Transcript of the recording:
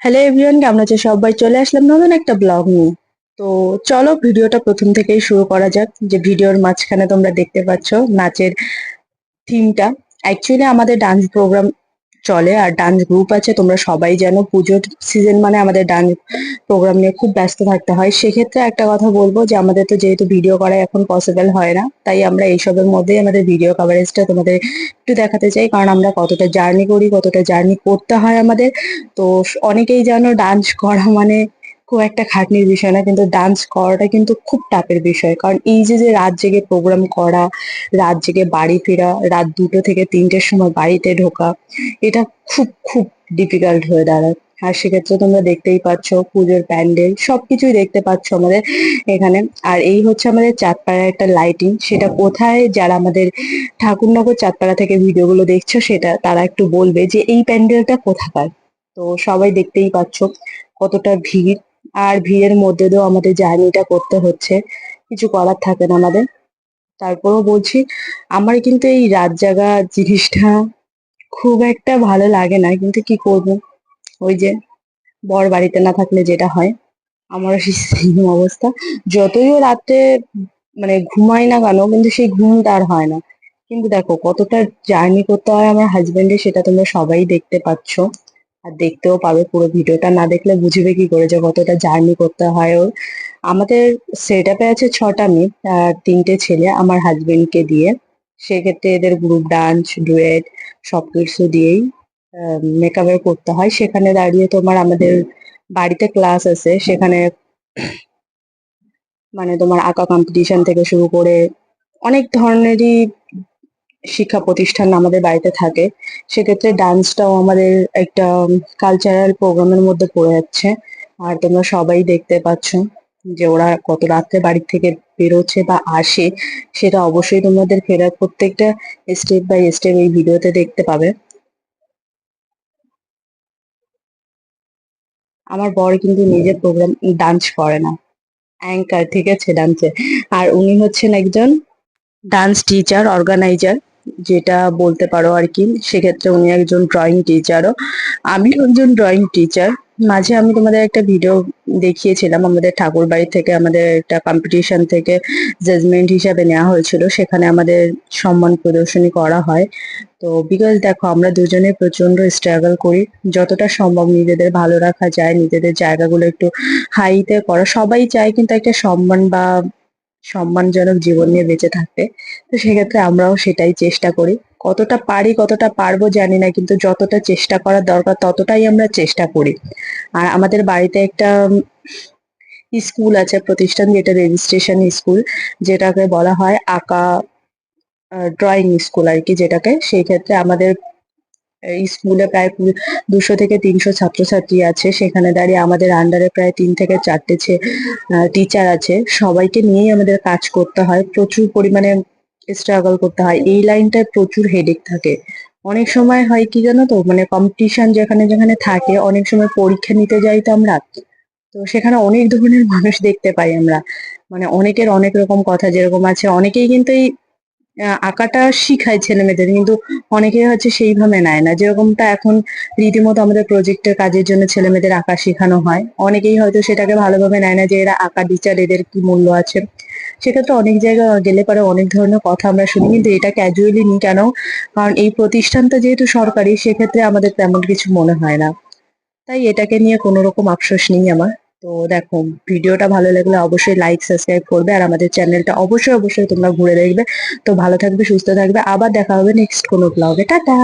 Hello everyone কেমন আছে? সবাই চলে আসলাম নতুন একটা ব্লগ নিয়ে। তো চলো ভিডিওটা প্রথম থেকেই শুরু করা যাক। যে ভিডিওর মাঝখানে তোমরা দেখতে পাচ্ছ নাচের থিমটা অ্যাকচুয়ালি আমাদের ডান্স প্রোগ্রাম চলে আর ডান্স গ্রুপ আছে, তোমরা সবাই জানো পুজোর সিজন মানে আমাদের ডান্স প্রোগ্রাম নিয়ে খুব ব্যস্ত থাকতে হয়। সেক্ষেত্রে একটা কথা বলব যে, আমাদের তো যেহেতু ভিডিও করা এখন পসিবল হয় না, তাই আমরা এইসবের মধ্যেই আমাদের ভিডিও কভারেজটা তোমাদের একটু দেখাতে চাই। কারণ আমরা কতটা জার্নি করি, কতটা জার্নি করতে হয় আমাদের। তো অনেকেই জানো ডান্স করা মানে খুব একটা খাটনির বিষয় না, কিন্তু ডান্স করাটা কিন্তু খুব টাফের বিষয়। কারণ এই যে যে রাত জেগে প্রোগ্রাম করা, রাত জেগে বাড়ি ফেরা, রাত দুটো থেকে তিনটের সময় বাড়িতে ঢোকা, এটা খুব খুব ডিফিকাল্ট হয়ে দাঁড়ায়। আর সেক্ষেত্রে তোমরা দেখতেই পাচ্ছ পুজোর প্যান্ডেল, সবকিছুই দেখতে পাচ্ছ আমাদের এখানে। আর এই হচ্ছে আমাদের চাঁদপাড়ার একটা লাইটিং সেটা কোথায়? যারা আমাদের ঠাকুরনগর চাঁদপাড়া থেকে ভিডিওগুলো দেখছ, সেটা, তারা একটু বলবে যে এই প্যান্ডেলটা কোথাকার? তো সবাই দেখতেই পাচ্ছ কতটা ভিড়। আর ভিড়ের মধ্যে দিয়েও আমাদের জার্নিটা করতে হচ্ছে। কিছু করার থাকে না আমাদের। তারপরেও বলছি, আমার কিন্তু এই রাত জাগা জিনিসটা খুব একটা ভালো লাগে না। কিন্তু কি করব? ওই যে বর বাড়িতে না থাকলে যেটা হয়, আমারও সেই অবস্থা। যতই রাতে মানে ঘুমাই না কেন, কিন্তু সেই ঘুমটা আর হয় না। কিন্তু দেখো কতটা জার্নি করতে হয় আমার হাজবেন্ডের সেটা তোমরা সবাই দেখতে পাচ্ছ। আর দেখতেও পাবে পুরো ভিডিওটা। না দেখলে বুঝবে কি করে যে কতটা জার্নি করতে হয় ওর। আমাদের সেট আপে আছে ছটা মেয়ে আর তিনটে ছেলে আমার হাজবেন্ডকে দিয়ে। সেক্ষেত্রে এদের গ্রুপ ডান্স ডুয়েট সব কিছু দিয়েই মেকআপের করতে হয়। সেখানে দাঁড়িয়ে তোমার আমাদের বাড়িতে ক্লাস আছে। সেখানে মানে তোমার আঁকা কম্পিটিশন থেকে শুরু করে অনেক ধরনেরই শিক্ষা প্রতিষ্ঠান আমাদের বাড়িতে থাকে, সেক্ষেত্রে ডান্সটাও আমাদের একটা কালচারাল প্রোগ্রামের মধ্যে পড়ে যাচ্ছে। আর তোমরা সবাই দেখতে পাচ্ছ যে ওরা কত রাত্রে বাড়ি থেকে বেরোচ্ছে বা আসে, সেটা অবশ্যই তোমাদের ফেরার প্রত্যেকটা স্টেপ বাই স্টেপ এই ভিডিওতে দেখতে পাবে। আমার বর কিন্তু নিজের প্রোগ্রাম ডান্স করে না। অ্যাঙ্কার ঠিক আছে? ডান্সে আর উনি হচ্ছেন একজন ডান্স টিচার অর্গানাইজার যেটা বলতে পারো আর কি, সেক্ষেত্রে উনি একজন ড্রয়িং টিচারও আমিও একজন ড্রয়িং টিচার মাঝে আমি তোমাদের একটা ভিডিও দেখিয়েছিলাম, আমাদের ঠাকুর বাড়ি থেকে আমাদের একটা কম্পিটিশন থেকে জাজমেন্ট হিসাবে নেওয়া হয়েছিল, সেখানে আমাদের সম্মান প্রদর্শনী করা হয়। তো বিকজ দেখো, আমরা দুজনে প্রচণ্ড স্ট্রাগল করি, যতটা সম্ভব নিজেদের ভালো রাখা যায়, নিজেদের জায়গাগুলো একটু হাইতে করা। সবাই চায় কিন্তু একটা সম্মান বা সম্মানজনক জীবন নিয়ে বেঁচে থাকতে। তো সেক্ষেত্রে আমরাও সেটাই চেষ্টা করি। কতটা পারি, কতটা পারব জানি না, কিন্তু যতটা চেষ্টা করার দরকার ততটাই আমরা চেষ্টা করি। আর আমাদের বাড়িতে একটা স্কুল আছে, প্রতিষ্ঠান যেটা রেজিস্ট্রেশন স্কুল, যেটাকে বলা হয় আঁকা ড্রয়িং স্কুল আর কি যেটাকে। সেই ক্ষেত্রে আমাদের স্কুলে প্রায় দুশো থেকে তিনশো ছাত্রছাত্রী আছে। সেখানে দাঁড়িয়ে আমাদের আন্ডারে প্রায় তিন থেকে চারটে টিচার আছে। সবাইকে নিয়েই আমাদের কাজ করতে হয়। প্রচুর পরিমাণে স্ট্রাগল করতে হয়। এই লাইনটায় প্রচুর হেডেক থাকে। অনেক সময় হয় কি জানো তো? মানে কম্পিটিশন যেখানে যেখানে থাকে, অনেক সময় পরীক্ষা নিতে যাই তো আমরা। তো সেখানে অনেক ধরনের মানুষ দেখতে পাই আমরা। মানে অনেকের অনেক রকম কথা যেরকম আছে। অনেকেই কিন্তু এই আঁকাটা শিখায় ছেলে মেয়েদের, কিন্তু অনেকে হচ্ছে সেইভাবে নেয় না। যেরকমটা এখন রীতিমতো আমাদের প্রজেক্টের কাজের জন্য ছেলে মেয়েদের আঁকা শেখানো হয়, অনেকেই হয়তো সেটাকে ভালোভাবে নেয় না যে এরা আঁকা টিচার এদের কি মূল্য আছে। সেক্ষেত্রে অনেক জায়গায় গেলে পরে অনেক ধরনের কথা আমরা শুনি, কিন্তু এটা ক্যাজুয়ালি নিই কেন? কারণ এই প্রতিষ্ঠানটা যেহেতু সরকারি, সেক্ষেত্রে আমাদের তেমন কিছু মনে হয় না। তাই এটাকে নিয়ে কোনো রকম আফসোস নেই আমার। তো দেখো, ভিডিওটা ভালো লাগলে অবশ্যই লাইক সাবস্ক্রাইব করবে আর আমাদের চ্যানেলটা অবশ্যই অবশ্যই তোমরা ঘুরে দেখবে। তো ভালো থাকবে, সুস্থ থাকবে। আবার দেখা হবে নেক্সট কোনো ব্লগে টাটা!